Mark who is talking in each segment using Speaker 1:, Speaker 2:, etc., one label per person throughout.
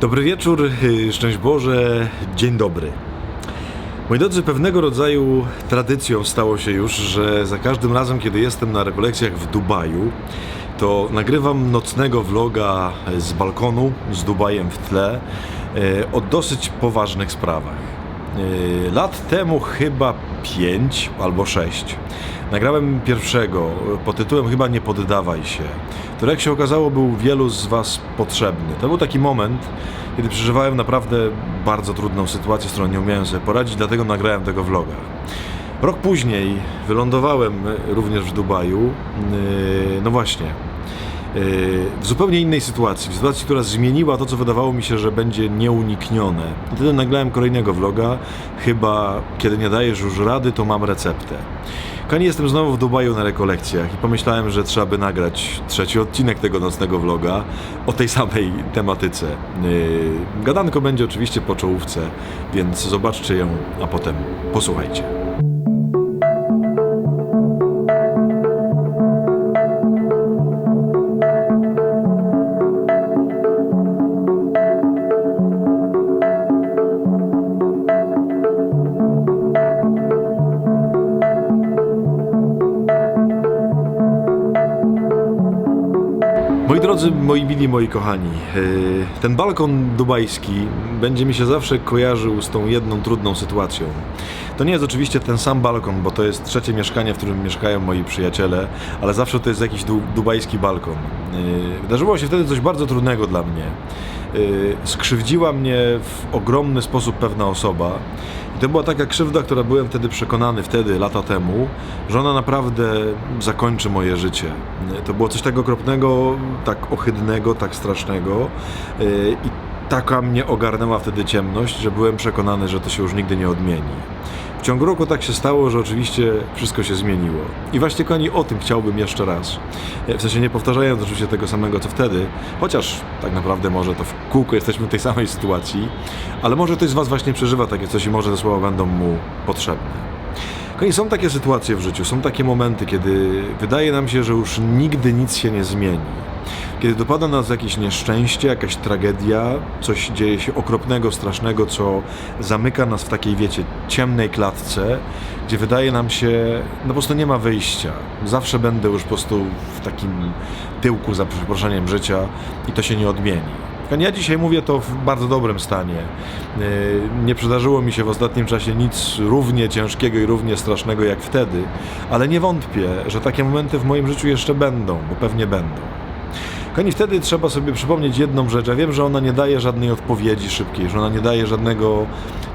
Speaker 1: Dobry wieczór, y, szczęść Boże, dzień dobry. Moi drodzy, pewnego rodzaju tradycją stało się już, że za każdym razem, kiedy jestem na rekolekcjach w Dubaju, to nagrywam nocnego vloga z balkonu, z Dubajem w tle, y, o dosyć poważnych sprawach. Y, Lat temu chyba pięć albo sześć. Nagrałem pierwszego pod tytułem Chyba nie poddawaj się, który jak się okazało był wielu z Was potrzebny. To był taki moment, kiedy przeżywałem naprawdę bardzo trudną sytuację, z którą nie umiałem sobie poradzić, dlatego nagrałem tego vloga. Rok później wylądowałem również w Dubaju. Yy, No właśnie, yy, w zupełnie innej sytuacji, w sytuacji, która zmieniła to, co wydawało mi się, że będzie nieuniknione. I wtedy nagrałem kolejnego vloga, chyba kiedy nie dajesz już rady, to mam receptę. Kochani, jestem znowu w Dubaju na rekolekcjach i pomyślałem, że trzeba by nagrać trzeci odcinek tego nocnego vloga o tej samej tematyce. Yy, Gadanko będzie oczywiście po czołówce, więc zobaczcie ją, a potem posłuchajcie. Drodzy, moi mili, moi kochani, yy, ten balkon dubajski będzie mi się zawsze kojarzył z tą jedną trudną sytuacją. To nie jest oczywiście ten sam balkon, bo to jest trzecie mieszkanie, w którym mieszkają moi przyjaciele, ale zawsze to jest jakiś du dubajski balkon. Yy, Wydarzyło się wtedy coś bardzo trudnego dla mnie. Yy, Skrzywdziła mnie w ogromny sposób pewna osoba. I to była taka krzywda, która byłem wtedy przekonany, wtedy, lata temu, że ona naprawdę zakończy moje życie. To było coś tak okropnego, tak ohydnego, tak strasznego. Yy, I taka mnie ogarnęła wtedy ciemność, że byłem przekonany, że to się już nigdy nie odmieni. W ciągu roku tak się stało, że oczywiście wszystko się zmieniło. I właśnie kochani o tym chciałbym jeszcze raz. W sensie nie powtarzając oczywiście tego samego co wtedy, chociaż tak naprawdę może to w kółko jesteśmy w tej samej sytuacji, ale może ktoś z Was właśnie przeżywa takie coś i może te słowa będą mu potrzebne. Kochani, są takie sytuacje w życiu, są takie momenty, kiedy wydaje nam się, że już nigdy nic się nie zmieni. Kiedy dopada nas jakieś nieszczęście, jakaś tragedia, coś dzieje się okropnego, strasznego, co zamyka nas w takiej, wiecie, ciemnej klatce, gdzie wydaje nam się, no po prostu nie ma wyjścia. Zawsze będę już po prostu w takim tyłku, za przeproszeniem, życia i to się nie odmieni. Kochani, Ja dzisiaj mówię to w bardzo dobrym stanie. Yy, Nie przydarzyło mi się w ostatnim czasie nic równie ciężkiego i równie strasznego jak wtedy, ale nie wątpię, że takie momenty w moim życiu jeszcze będą, bo pewnie będą. Kochani, wtedy trzeba sobie przypomnieć jedną rzecz. Ja wiem, że ona nie daje żadnej odpowiedzi szybkiej, że ona nie daje żadnego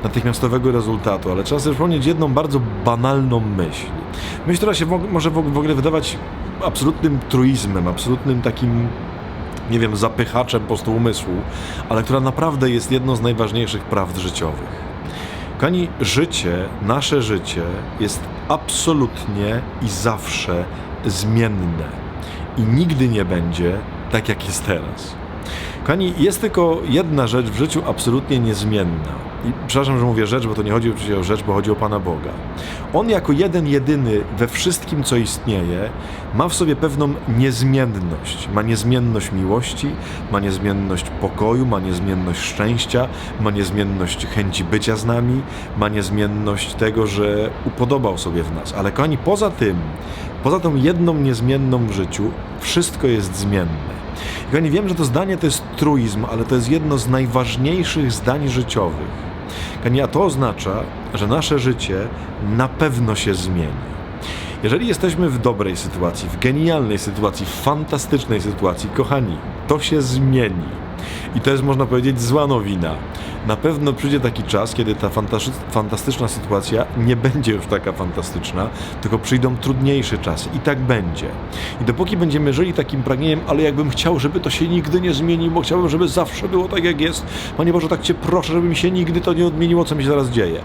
Speaker 1: natychmiastowego rezultatu, ale trzeba sobie przypomnieć jedną bardzo banalną myśl. Myśl, która się mo- może w ogóle wydawać absolutnym truizmem, absolutnym takim nie wiem, zapychaczem po prostu umysłu, ale która naprawdę jest jedną z najważniejszych prawd życiowych. Kochani, życie, nasze życie jest absolutnie i zawsze zmienne i nigdy nie będzie tak, jak jest teraz. Kochani, jest tylko jedna rzecz w życiu absolutnie niezmienna. I przepraszam, że mówię rzecz, bo to nie chodzi oczywiście o rzecz, bo chodzi o Pana Boga. On jako jeden, jedyny we wszystkim, co istnieje, ma w sobie pewną niezmienność. Ma niezmienność miłości, ma niezmienność pokoju, ma niezmienność szczęścia, ma niezmienność chęci bycia z nami, ma niezmienność tego, że upodobał sobie w nas. Ale kochani, poza tym, poza tą jedną niezmienną w życiu, wszystko jest zmienne. I kochani, wiem, że to zdanie to jest truizm, ale to jest jedno z najważniejszych zdań życiowych. Kochani, a to oznacza, że nasze życie na pewno się zmieni. Jeżeli jesteśmy w dobrej sytuacji, w genialnej sytuacji, w fantastycznej sytuacji, kochani, to się zmieni. I to jest, można powiedzieć, zła nowina. Na pewno przyjdzie taki czas, kiedy ta fantastyczna sytuacja nie będzie już taka fantastyczna, tylko przyjdą trudniejsze czasy. I tak będzie. I dopóki będziemy żyli takim pragnieniem, ale jakbym chciał, żeby to się nigdy nie zmieniło, chciałbym, żeby zawsze było tak, jak jest. Panie Boże, tak Cię proszę, żeby mi się nigdy to nie odmieniło, co mi się zaraz dzieje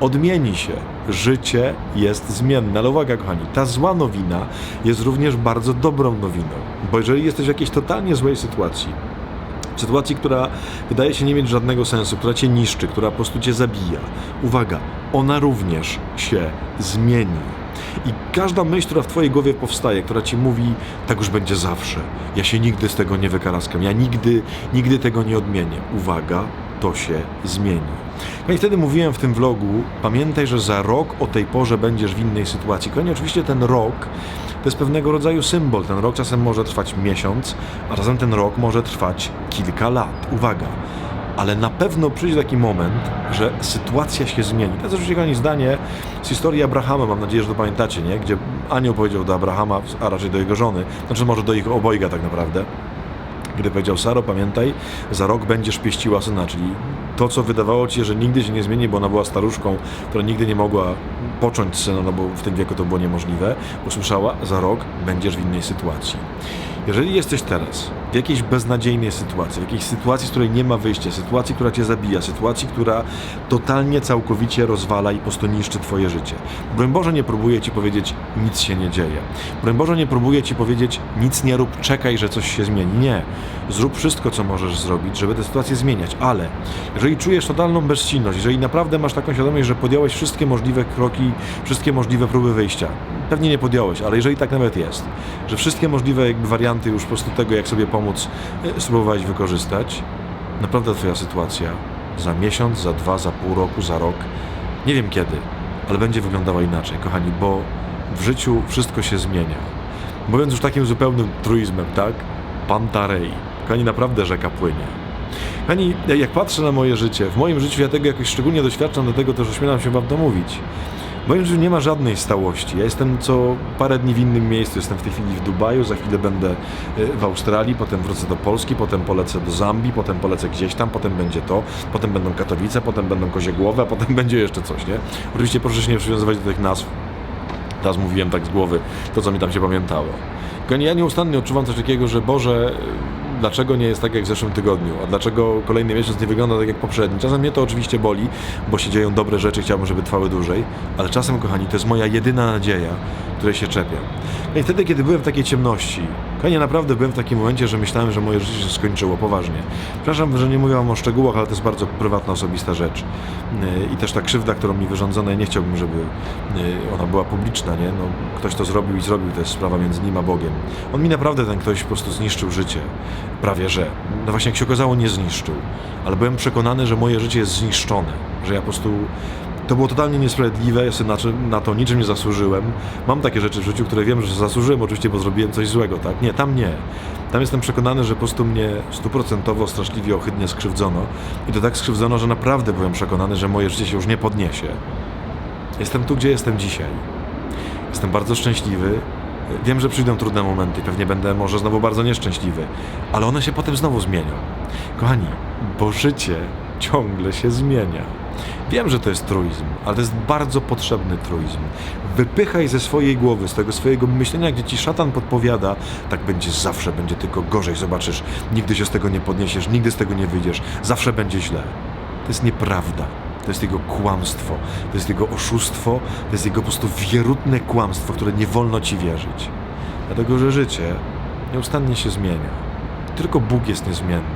Speaker 1: odmieni się. Życie jest zmienne. Ale uwaga, kochani, ta zła nowina jest również bardzo dobrą nowiną. Bo jeżeli jesteś w jakiejś totalnie złej sytuacji, sytuacji, która wydaje się nie mieć żadnego sensu, która cię niszczy, która po prostu cię zabija, uwaga, ona również się zmieni. I każda myśl, która w twojej głowie powstaje, która ci mówi, tak już będzie zawsze. Ja się nigdy z tego nie wykaraskam. Ja nigdy, nigdy tego nie odmienię. Uwaga, to się zmieni. No i wtedy mówiłem w tym vlogu, pamiętaj, że za rok o tej porze będziesz w innej sytuacji. Konie oczywiście ten rok to jest pewnego rodzaju symbol. Ten rok czasem może trwać miesiąc, a czasem ten rok może trwać kilka lat. Uwaga, ale na pewno przyjdzie taki moment, że sytuacja się zmieni. To jest oczywiście kochani zdanie z historii Abrahama, mam nadzieję, że to pamiętacie, nie? Gdzie anioł powiedział do Abrahama, a raczej do jego żony, znaczy może do ich obojga tak naprawdę, gdy powiedział Saro, pamiętaj, za rok będziesz pieściła syna, czyli to, co wydawało ci się, że nigdy się nie zmieni, bo ona była staruszką, która nigdy nie mogła począć syna, no bo w tym wieku to było niemożliwe, usłyszała, za rok będziesz w innej sytuacji. Jeżeli jesteś teraz w jakiejś beznadziejnej sytuacji, w jakiejś sytuacji, z której nie ma wyjścia, sytuacji, która cię zabija, sytuacji, która totalnie, całkowicie rozwala i po prostu niszczy twoje życie. Broń Boże nie próbuję ci powiedzieć, nic się nie dzieje. Broń Boże nie próbuję ci powiedzieć, nic nie rób, czekaj, że coś się zmieni. Nie. Zrób wszystko, co możesz zrobić, żeby tę sytuację zmieniać, ale jeżeli czujesz totalną bezsilność, jeżeli naprawdę masz taką świadomość, że podjąłeś wszystkie możliwe kroki, wszystkie możliwe próby wyjścia, pewnie nie podjąłeś, ale jeżeli tak nawet jest, że wszystkie możliwe jakby warianty już po prostu tego, jak sobie pomóc, e, spróbowałeś wykorzystać, naprawdę twoja sytuacja za miesiąc, za dwa, za pół roku, za rok, nie wiem kiedy, ale będzie wyglądała inaczej, kochani, bo w życiu wszystko się zmienia. Mówiąc już takim zupełnym truizmem, tak? Pantarej. Kochani, naprawdę rzeka płynie. Kochani, jak patrzę na moje życie, w moim życiu ja tego jakoś szczególnie doświadczam, dlatego też ośmielam się wam to mówić. Moim życiu nie ma żadnej stałości. Ja jestem co parę dni w innym miejscu. Jestem w tej chwili w Dubaju, za chwilę będę e, w Australii, potem wrócę do Polski, potem polecę do Zambii, potem polecę gdzieś tam, potem będzie to, potem będą Katowice, potem będą Koziegłowe, a potem będzie jeszcze coś, nie? Oczywiście proszę się nie przywiązywać do tych nazw. Teraz mówiłem tak z głowy to, co mi tam się pamiętało. Ja nieustannie odczuwam coś takiego, że Boże, dlaczego nie jest tak jak w zeszłym tygodniu, a dlaczego kolejny miesiąc nie wygląda tak jak poprzedni. Czasem mnie to oczywiście boli, bo się dzieją dobre rzeczy, chciałbym, żeby trwały dłużej, ale czasem, kochani, to jest moja jedyna nadzieja, której się czepiam. I wtedy, kiedy byłem w takiej ciemności, kochani, naprawdę byłem w takim momencie, że myślałem, że moje życie się skończyło, poważnie. Przepraszam, że nie mówię wam o szczegółach, ale to jest bardzo prywatna, osobista rzecz. Yy, I też ta krzywda, którą mi wyrządzono, ja nie chciałbym, żeby yy, ona była publiczna, nie? No, ktoś to zrobił i zrobił, to jest sprawa między nim a Bogiem. On mi naprawdę, ten ktoś, po prostu zniszczył życie. Prawie że. No właśnie, jak się okazało, nie zniszczył. Ale byłem przekonany, że moje życie jest zniszczone. Że ja po prostu... To było totalnie niesprawiedliwe, ja sobie na, na to niczym nie zasłużyłem. Mam takie rzeczy w życiu, które wiem, że zasłużyłem oczywiście, bo zrobiłem coś złego, tak? Nie, tam nie. Tam jestem przekonany, że po prostu mnie stuprocentowo, straszliwie, ohydnie skrzywdzono. I to tak skrzywdzono, że naprawdę byłem przekonany, że moje życie się już nie podniesie. Jestem tu, gdzie jestem dzisiaj. Jestem bardzo szczęśliwy. Wiem, że przyjdą trudne momenty, pewnie będę może znowu bardzo nieszczęśliwy, ale one się potem znowu zmienią. Kochani, bo życie ciągle się zmienia. Wiem, że to jest truizm, ale to jest bardzo potrzebny truizm. Wypychaj ze swojej głowy, z tego swojego myślenia, gdzie ci szatan podpowiada, tak będzie zawsze, będzie tylko gorzej, zobaczysz, nigdy się z tego nie podniesiesz, nigdy z tego nie wyjdziesz, zawsze będzie źle. To jest nieprawda. To jest jego kłamstwo, to jest jego oszustwo, to jest jego po prostu wierutne kłamstwo, które nie wolno ci wierzyć. Dlatego, że życie nieustannie się zmienia. Tylko Bóg jest niezmienny.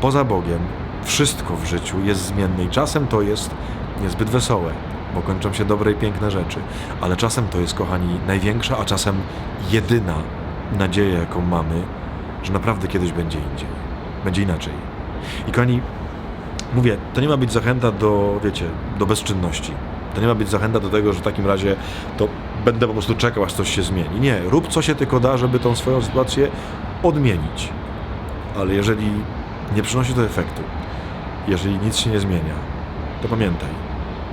Speaker 1: Poza Bogiem wszystko w życiu jest zmienne i czasem to jest niezbyt wesołe, bo kończą się dobre i piękne rzeczy, ale czasem to jest, kochani, największa, a czasem jedyna nadzieja, jaką mamy, że naprawdę kiedyś będzie indziej, będzie inaczej. I kochani, Mówię, to nie ma być zachęta do, wiecie, do bezczynności. To nie ma być zachęta do tego, że w takim razie to będę po prostu czekał, aż coś się zmieni. Nie, rób co się tylko da, żeby tą swoją sytuację odmienić. Ale jeżeli nie przynosi to efektu, jeżeli nic się nie zmienia, to pamiętaj,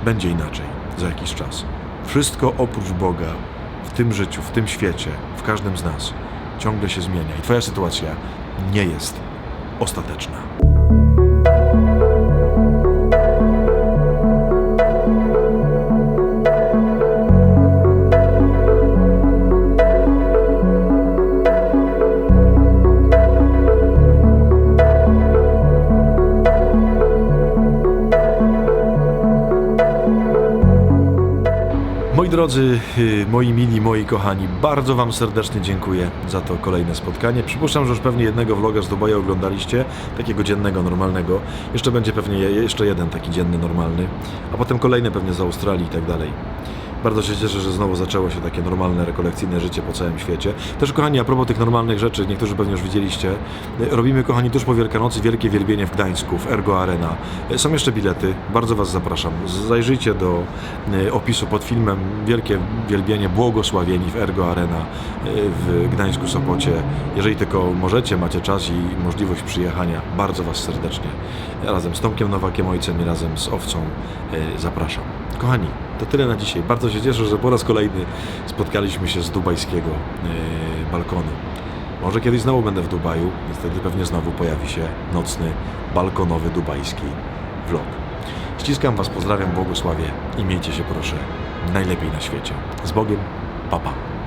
Speaker 1: będzie inaczej za jakiś czas. Wszystko oprócz Boga w tym życiu, w tym świecie, w każdym z nas ciągle się zmienia i Twoja sytuacja nie jest ostateczna. Drodzy, y, moi mili, moi kochani, bardzo Wam serdecznie dziękuję za to kolejne spotkanie. Przypuszczam, że już pewnie jednego vloga z Dubaju oglądaliście, takiego dziennego, normalnego. Jeszcze będzie pewnie je- jeszcze jeden taki dzienny, normalny, a potem kolejny pewnie z Australii i tak dalej. Bardzo się cieszę, że znowu zaczęło się takie normalne, rekolekcyjne życie po całym świecie. Też, kochani, a propos tych normalnych rzeczy, niektórzy pewnie już widzieliście, robimy, kochani, tuż po Wielkanocy wielkie wielbienie w Gdańsku, w Ergo Arena. Są jeszcze bilety, bardzo Was zapraszam. Zajrzyjcie do y, opisu pod filmem Wielkie Wielbienie Błogosławieni w Ergo Arena y, w Gdańsku, Sopocie. Jeżeli tylko możecie, macie czas i możliwość przyjechania, bardzo Was serdecznie razem z Tomkiem Nowakiem, ojcem i razem z Owcą y, zapraszam. Kochani, to tyle na dzisiaj. Bardzo się cieszę, że po raz kolejny spotkaliśmy się z dubajskiego y, balkonu. Może kiedyś znowu będę w Dubaju i wtedy pewnie znowu pojawi się nocny, balkonowy dubajski vlog. Ściskam Was, pozdrawiam, błogosławię i miejcie się proszę najlepiej na świecie. Z Bogiem, papa. Pa.